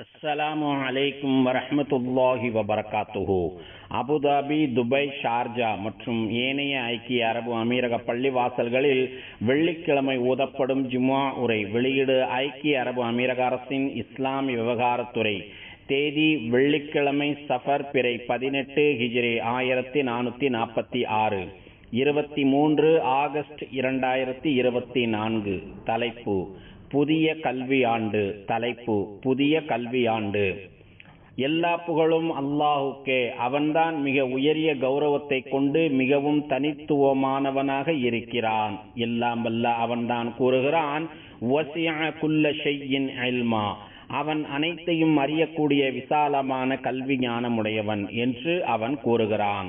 அஸ்ஸலாமு அலைக்கும் வரமத்துல்லாஹி வபரகாத்துஹு. அபுதாபி துபாய் ஷார்ஜா மற்றும் ஏனைய ஐக்கிய அரபு அமீரக பள்ளிவாசல்களில் வெள்ளிக்கிழமை ஊதப்படும் ஜும்ஆ உரை வெளியீடு ஐக்கிய அரபு அமீரக அரசின் இஸ்லாமிய விவகாரத்துறை தேதி வெள்ளிக்கிழமை சஃபர் பிறை பதினெட்டு ஹிஜ்ரி ஆயிரத்தி நானூற்றி நாற்பத்தி ஆறு. இருபத்தி மூன்று ஆகஸ்ட் இரண்டாயிரத்தி இருபத்தி நான்கு. தலைப்பு புதிய கல்வி ஆண்டு தலைப்பு புதிய கல்வி ஆண்டு எல்லா புகழும் அல்லாஹுக்கே. அவன்தான் மிக உயரிய கௌரவத்தை கொண்டு மிகவும் தனித்துவமானவனாக இருக்கிறான். எல்லாம் வல்ல அவன்தான் கூறுகிறான் குல்ல அல்மா அவன் அனைத்தையும் அறியக்கூடிய விசாலமான கல்வி ஞானமுடையவன் என்று அவன் கூறுகிறான்.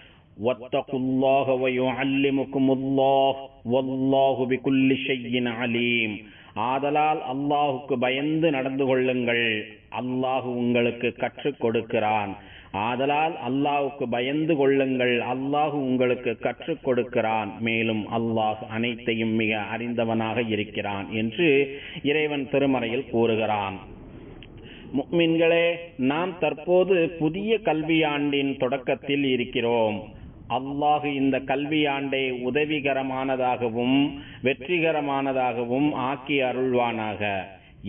واتقوا الله ويعلمكم الله والله بكل شيء عليم ஆதலால் அல்லாஹுக்கு பயந்து நடந்து கொள்ளுங்கள் அல்லாஹு உங்களுக்கு கற்றுக் கொடுக்கிறான் ஆதலால் அல்லாஹுக்கு பயந்து கொள்ளுங்கள் அல்லாஹு உங்களுக்கு கற்றுக் கொடுக்கிறான் மேலும் அல்லாஹ் அனைத்தையும் மிக அறிந்தவனாக இருக்கிறான் என்று இறைவன் திருமறையில் கூறுகிறான் முக்மின்களே நாம் தற்போது புதிய கல்வியாண்டின் தொடக்கத்தில் இருக்கிறோம் அல்லாஹு இந்த கல்வியாண்டை உதவிகரமானதாகவும் வெற்றிகரமானதாகவும் ஆக்கி அருள்வானாக.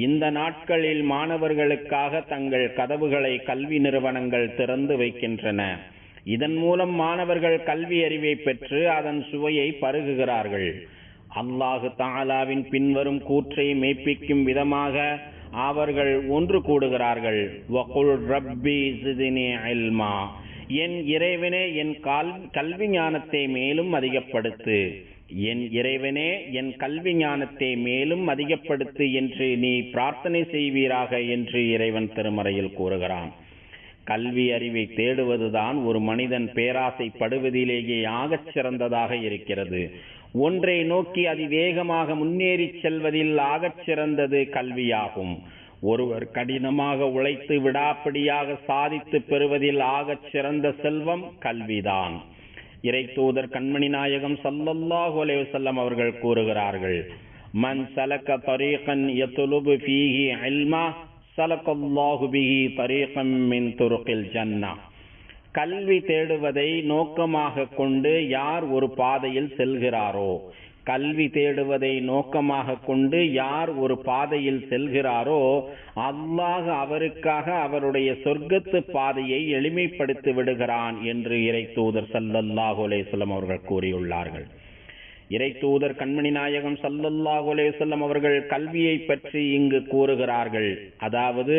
இந்த நாட்களில் மாணவர்களுக்காக தங்கள் கதவுகளை கல்வி நிறுவனங்கள் திறந்து வைக்கின்றன. இதன் மூலம் மாணவர்கள் கல்வி அறிவை பெற்று அதன் சுவையை பருகுகிறார்கள். அல்லாஹு தாலாவின் பின்வரும் கூற்றை மெய்ப்பிக்கும் விதமாக அவர்கள் ஒன்று கூடுகிறார்கள். வகுல் ரப்பி சிதினி அல்மா என் இறைவனே என் கால் கல்வி ஞானத்தை மேலும் அதிகப்படுத்து. என் இறைவனே என் கல்வி ஞானத்தை மேலும் அதிகப்படுத்து என்று நீ பிரார்த்தனை செய்வீராக என்று இறைவன் திருமறையில் கூறுகிறான். கல்வி அறிவை தேடுவதுதான் ஒரு மனிதன் பேராசைப்படுவதிலேயே ஆகச் சிறந்ததாக இருக்கிறது. ஒன்றை நோக்கி அதிவேகமாக முன்னேறி செல்வதில் ஆகச் சிறந்தது கல்வியாகும். ஒருவர் கடினமாக உழைத்து விடாப்பிடியாக சாதித்து பெறுவதில் ஆகச் சிறந்த செல்வம் கல்விதான். இறை தூதர் கண்மணி நாயகம் சல்லல்லாஹு அலைவசல்லம் அவர்கள் கூறுகிறார்கள் மன் சலக்க தரீகன் யத்துலுபு ஃபீஹி அல்மா சலக்கல்லாஹு பிஹி தரீகம் மின் துருக்கில் ஜன்னா. கல்வி தேடுவதை நோக்கமாக கொண்டு யார் ஒரு பாதையில் செல்கிறாரோ கல்வி தேடுவதை நோக்கமாக கொண்டு யார் ஒரு பாதையில் செல்கிறாரோ அல்லாஹ் அவருக்காக அவருடைய சொர்க்கத்து பாதையை எளிமைப்படுத்தி விடுகிறான் என்று இறை தூதர் சல்லல்லாஹு அலேஸ்லம் அவர்கள் கூறியுள்ளார்கள். இறை தூதர் கண்மணி நாயகம் சல்லல்லாஹு அலேஸ்லம் அவர்கள் கல்வியை பற்றி இங்கு கூறுகிறார்கள். அதாவது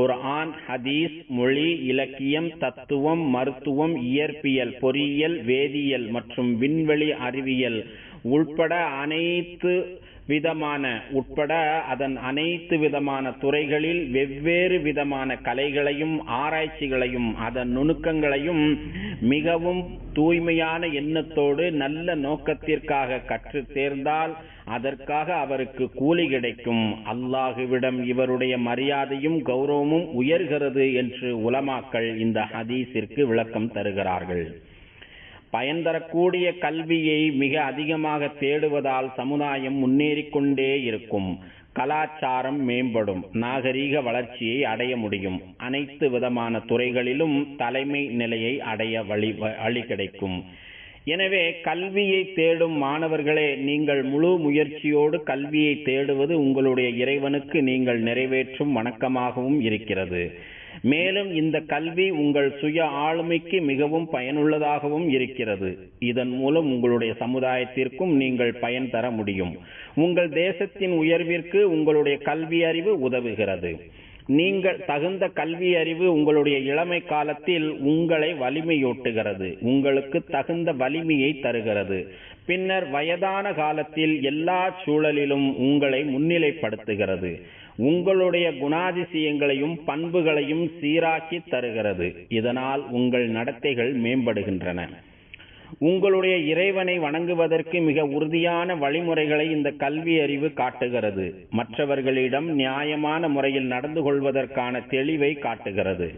ஒரு ஆண் ஹதீஸ் மொழி இலக்கியம் தத்துவம் மருத்துவம் இயற்பியல் பொறியியல் வேதியியல் மற்றும் விண்வெளி அறிவியல் உள்பட அனைத்து விதமான உட்பட அதன் அனைத்து விதமான துறைகளில் வெவ்வேறு விதமான கலைகளையும் ஆராய்ச்சிகளையும் அதன் நுணுக்கங்களையும் மிகவும் தூய்மையான எண்ணத்தோடு நல்ல நோக்கத்திற்காக கற்று தேர்ந்தால் அதற்காக அவருக்கு கூலி கிடைக்கும். அல்லாஹுவிடம் இவருடைய மரியாதையும் கௌரவமும் உயர்கிறது என்று உலமாக்கள் இந்த ஹதீஸிற்கு விளக்கம் தருகிறார்கள். பயன் தரக்கூடிய கல்வியை மிக அதிகமாக தேடுவதால் சமுதாயம் முன்னேறிக்கொண்டே இருக்கும். கலாச்சாரம் மேம்படும். நாகரீக வளர்ச்சியை அடைய முடியும். அனைத்து விதமான துறைகளிலும் தலைமை நிலையை அடைய வழி வழி கிடைக்கும். எனவே கல்வியை தேடும் மாணவர்களே நீங்கள் முழு முயற்சியோடு கல்வியை தேடுவது உங்களுடைய இறைவனுக்கு நீங்கள் நிறைவேற்றும் வணக்கமாகவும் இருக்கிறது. மேலும் இந்த கல்வி உங்கள் சுய ஆளுமைக்கு மிகவும் பயனுள்ளதாகவும் இருக்கிறது. இதன் மூலம் உங்களுடைய சமுதாயத்திற்கும் நீங்கள் பயன் தர முடியும். உங்கள் தேசத்தின் உயர்விற்கு உங்களுடைய கல்வி அறிவு உதவுகிறது. நீங்கள் தகுந்த கல்வி அறிவு உங்களுடைய இளமை காலத்தில் உங்களை வலிமையூட்டுகிறது. உங்களுக்கு தகுந்த வலிமையை தருகிறது. பின்னர் வயதான காலத்தில் எல்லா சூழலிலும் உங்களை முன்னிலைப்படுத்துகிறது. உங்களுடைய குணாதிசயங்களையும் பண்புகளையும் சீராக்கி தருகிறது. இதனால் உங்கள் நடத்தைகள் மேம்படுகின்றன. உங்களுடைய இறைவனை வணங்குவதற்கு மிக உறுதியான வழிமுறைகளை இந்த கல்வி அறிவு காட்டுகிறது. மற்றவர்களிடம் நியாயமான முறையில் நடந்து கொள்வதற்கான தெளிவை காட்டுகிறது.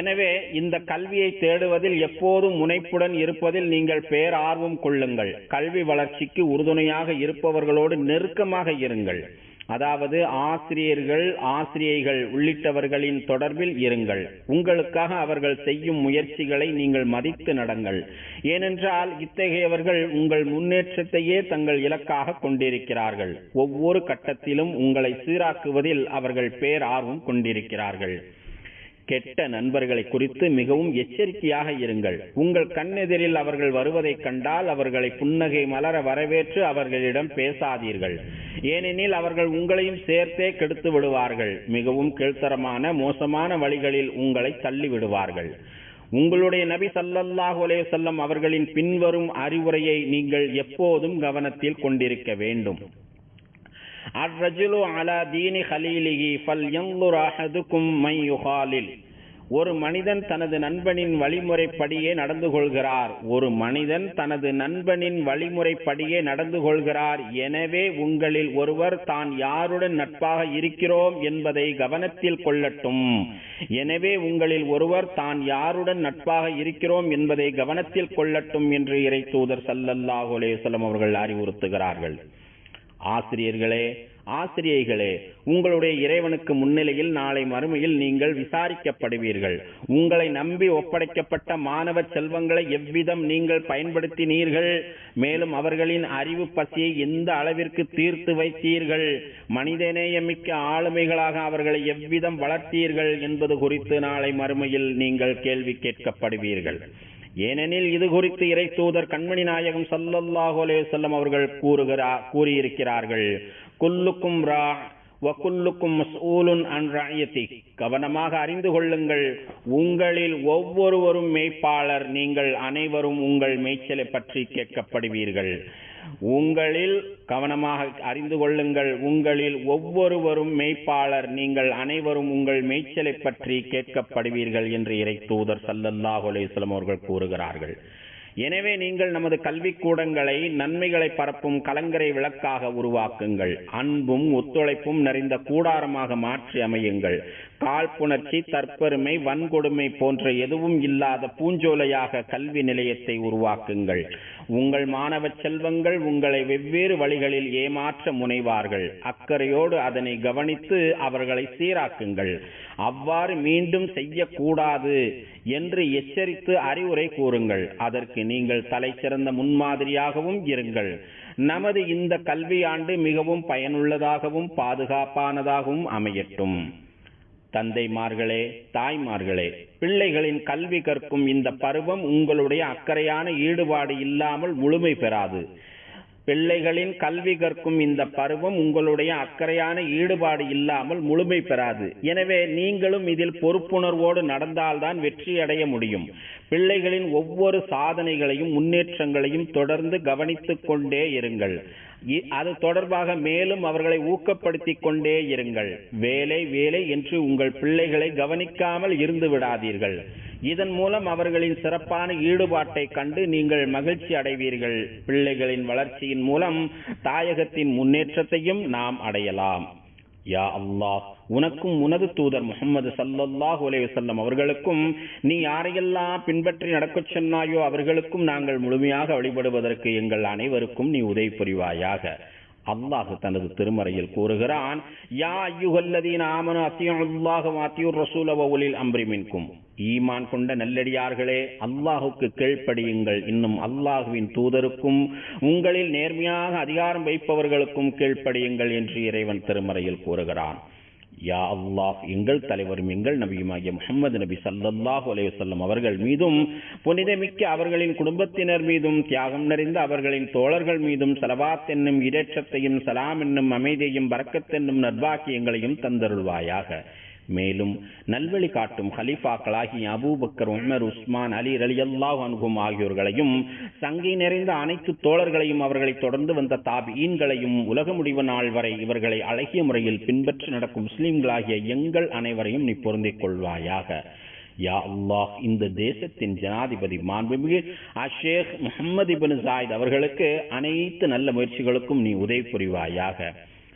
எனவே இந்த கல்வியை தேடுவதில் எப்போதும் முனைப்புடன் இருப்பதில் நீங்கள் பேரார்வம் கொள்ளுங்கள். கல்வி வளர்ச்சிக்கு உறுதுணையாக இருப்பவர்களோடு நெருக்கமாக இருங்கள். அதாவது ஆசிரியர்கள் ஆசிரியைகள் உள்ளிட்டவர்களின் தொடர்பில் இருங்கள். உங்களுக்காக அவர்கள் செய்யும் முயற்சிகளை நீங்கள் மதித்து நடங்கள். ஏனென்றால் இத்தகையவர்கள் உங்கள் முன்னேற்றத்தையே தங்கள் இலக்காக கொண்டிருக்கிறார்கள். ஒவ்வொரு கட்டத்திலும் உங்களை சீராக்குவதில் அவர்கள் பேரார்வம் கொண்டிருக்கிறார்கள். கெட்ட நண்பர்களை குறித்து மிகவும் எச்சரிக்கையாக இருங்கள். உங்கள் கண்ணெதிரில் அவர்கள் வருவதைக் கண்டால் அவர்களை புன்னகை மலர வரவேற்று அவர்களிடம் பேசாதீர்கள். ஏனெனில் அவர்கள் உங்களையும் சேர்த்தே கெடுத்து விடுவார்கள். மிகவும் கீழ்த்தரமான மோசமான வழிகளில் உங்களை தள்ளிவிடுவார்கள். உங்களுடைய நபி சல்லல்லாஹு அலைஹி அவர்களின் பின்வரும் அறிவுரையை நீங்கள் எப்போதும் கவனத்தில் கொண்டிருக்க வேண்டும். அர்ரஜுலு அலா தீனி ஹலீலிகி ஃபல் யன்துர் அஹதுக்கும் மை யுஹாலில். ஒரு மனிதன் தனது நண்பனின் வழிமுறைப்படியே நடந்து கொள்கிறார். ஒரு மனிதன் தனது நண்பனின் வழிமுறைப்படியே நடந்து கொள்கிறார். எனவே உங்களில் ஒருவர் தான் யாருடன் நட்பாக இருக்கிறோம் என்பதை கவனத்தில் கொள்ளட்டும். எனவே உங்களில் ஒருவர் தான் யாருடன் நட்பாக இருக்கிறோம் என்பதை கவனத்தில் கொள்ளட்டும் என்று இறை தூதர் சல்லல்லாஹு அலைஹி அவர்கள் அறிவுறுத்துகிறார்கள். ஆசிரியர்களே ஆசிரியைகளே உங்களுடைய இறைவனுக்கு முன்னிலையில் நாளை மறுமையில் நீங்கள் விசாரிக்கப்படுவீர்கள். உங்களை நம்பி ஒப்படைக்கப்பட்ட மாணவ செல்வங்களை எவ்விதம் நீங்கள் பயன்படுத்தினீர்கள்? மேலும் அவர்களின் அறிவு பசியை எந்த அளவிற்கு தீர்த்து வைத்தீர்கள்? மனிதநேயமிக்க ஆளுமைகளாக அவர்களை எவ்விதம் வளர்த்தீர்கள் என்பது குறித்து நாளை மறுமையில் நீங்கள் கேள்வி கேட்கப்படுவீர்கள். ஏனெனில் இது குறித்து இறை தூதர் கண்மணி நாயகம் சல்லல்லாஹு அலே வஸல்லம் அவர்கள் கூறுகிறார் கூறியிருக்கிறார்கள். குல்லுக்கும் ரா வகுல்லுக்கும் மஸ்ஊலுன் அன் கவனமாக அறிந்து கொள்ளுங்கள் உங்களில் ஒவ்வொருவரும் மேய்ப்பாளர் நீங்கள் அனைவரும் உங்கள் மேய்ச்சலை பற்றி கேட்கப்படுவீர்கள். உங்களில் கவனமாக அறிந்து கொள்ளுங்கள். உங்களில் ஒவ்வொருவரும் மெய்ப்பாளர். நீங்கள் அனைவரும் உங்கள் மேய்ச்சலை பற்றி கேட்கப்படுவீர்கள் என்று இறை தூதர் சல்லல்லாஹு அலைஹி அவர்கள் கூறுகிறார்கள். எனவே நீங்கள் நமது கல்விக்கூடங்களை நன்மைகளை பரப்பும் கலங்கரை விளக்காக உருவாக்குங்கள். அன்பும் ஒத்துழைப்பும் நிறைந்த கூடாரமாக மாற்றி அமையுங்கள். காழ்ப்புணர்ச்சி தற்பெருமை வன்கொடுமை போன்ற எதுவும் இல்லாத பூஞ்சோலையாக கல்வி நிலையத்தை உருவாக்குங்கள். உங்கள் மாணவ செல்வங்கள் உங்களை வெவ்வேறு வழிகளில் ஏமாற்ற முனைவார்கள். அக்கறையோடு அதனை கவனித்து அவர்களை சீராக்குங்கள். அவ்வாறு மீண்டும் செய்யக்கூடாது என்று எச்சரித்து அறிவுரை கூறுங்கள். அதற்கு நீங்கள் தலை சிறந்த முன்மாதிரியாகவும் இருங்கள். நமது இந்த கல்வியாண்டு மிகவும் பயனுள்ளதாகவும் பாதுகாப்பானதாகவும் அமையட்டும். தந்தைமார்களே தாய்மார்களே பிள்ளைகளின் கல்வி கற்கும் இந்த பருவம் உங்களுடைய அக்கறையான ஈடுபாடு இல்லாமல் முழுமை பெறாது. பிள்ளைகளின் கல்வி கற்கும் இந்த பருவம் உங்களுடைய அக்கறையான ஈடுபாடு இல்லாமல் முழுமை பெறாது. எனவே நீங்களும் இதில் பொறுப்புணர்வோடு நடந்தால்தான் வெற்றி அடைய முடியும். பிள்ளைகளின் ஒவ்வொரு சாதனைகளையும் முன்னேற்றங்களையும் தொடர்ந்து கவனித்துக் கொண்டே இருங்கள். அது தொடர்பாக மேலும் அவர்களை ஊக்கப்படுத்திக் கொண்டே இருங்கள். வேலை வேலை என்று உங்கள் பிள்ளைகளை கவனிக்காமல் இருந்து விடாதீர்கள். இதன் மூலம் அவர்களின் சிறப்பான ஈடுபாட்டை கண்டு நீங்கள் மகிழ்ச்சி அடைவீர்கள். பிள்ளைகளின் வளர்ச்சியின் மூலம் தாயகத்தின் முன்னேற்றத்தையும் நாம் அடையலாம். யா அல்லாஹ் உனக்கும் உனது தூதர் முகமது சல்லல்லாஹு அலைஹி அவர்களுக்கும் நீ யாரையெல்லாம் பின்பற்றி நடக்கச் சொன்னாயோ அவர்களுக்கும் நாங்கள் முழுமையாக வழிபடுவதற்கு எங்கள் அனைவருக்கும் நீ உதவி புரிவாயாக. அல்லாஹ் தனது திருமறையில் கூறுகிறான் யா ஐயுகல்லதீன ஆமனு அத்தியுல்லாஹு அத்தியுர் ரசூல வவுலில் அம்ரி ஈமான் கொண்ட நல்லடியார்களே அல்லாஹுக்கு கீழ்ப்படியுங்கள். இன்னும் அல்லாஹுவின் தூதருக்கும் உங்களில் நேர்மையாக அதிகாரம் வைப்பவர்களுக்கும் கீழ்ப்படியுங்கள் என்று இறைவன் திருமறையில் கூறுகிறான். யா அல்லாஹ் எங்கள் தலைவரும் எங்கள் நபியுமாகிய முகமது நபி ஸல்லல்லாஹு அலைஹி அவர்கள் மீதும் புனிதமிக்க அவர்களின் குடும்பத்தினர் மீதும் தியாகம் நிறைந்த அவர்களின் தோழர்கள் மீதும் சலவாத் என்னும் இரட்சத்தையும் சலாம் என்னும் அமைதியையும் பரக்கத் என்னும் நற்பாக்கியங்களையும் தந்தருள்வாயாக. மேலும் நல்வழி காட்டும் ஹலீஃபாக்களாகிய Abu Bakr Umar Usman Ali Ali Allah அனுகும் ஆகியோர்களையும் சங்கை நிறைந்த அனைத்து தோழர்களையும் அவர்களை தொடர்ந்து வந்த தாபீன்களையும் உலக முடிவு நாள் வரை இவர்களை அழகிய முறையில் பின்பற்றி நடக்கும் முஸ்லிம்களாகிய எங்கள் அனைவரையும் நீ பொருந்திக் கொள்வாயாக. யா அல்லாஹ் இந்த தேசத்தின் ஜனாதிபதி மாண்புமிகு அஷேக் முகமது இபின் ஜாயித் அவர்களுக்கு அனைத்து நல்ல முயற்சிகளுக்கும் நீ உதவி புரிவாயாக.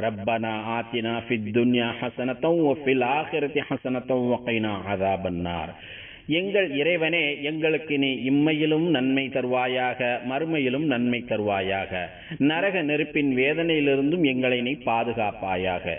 ரப்பனா ஆத்தினா ஃபித் துன்யா ஹசனத்தம் ஃபில் ஆகிரத்தி ஹசனத்தம் ஒக்கைனா அதாபன்னார் எங்கள் இறைவனே எங்களுக்கு நீ இம்மையிலும் நன்மை தருவாயாக மறுமையிலும் நன்மை தருவாயாக. நரக நெருப்பின் வேதனையிலிருந்தும் எங்களை நீ பாதுகாப்பாயாக.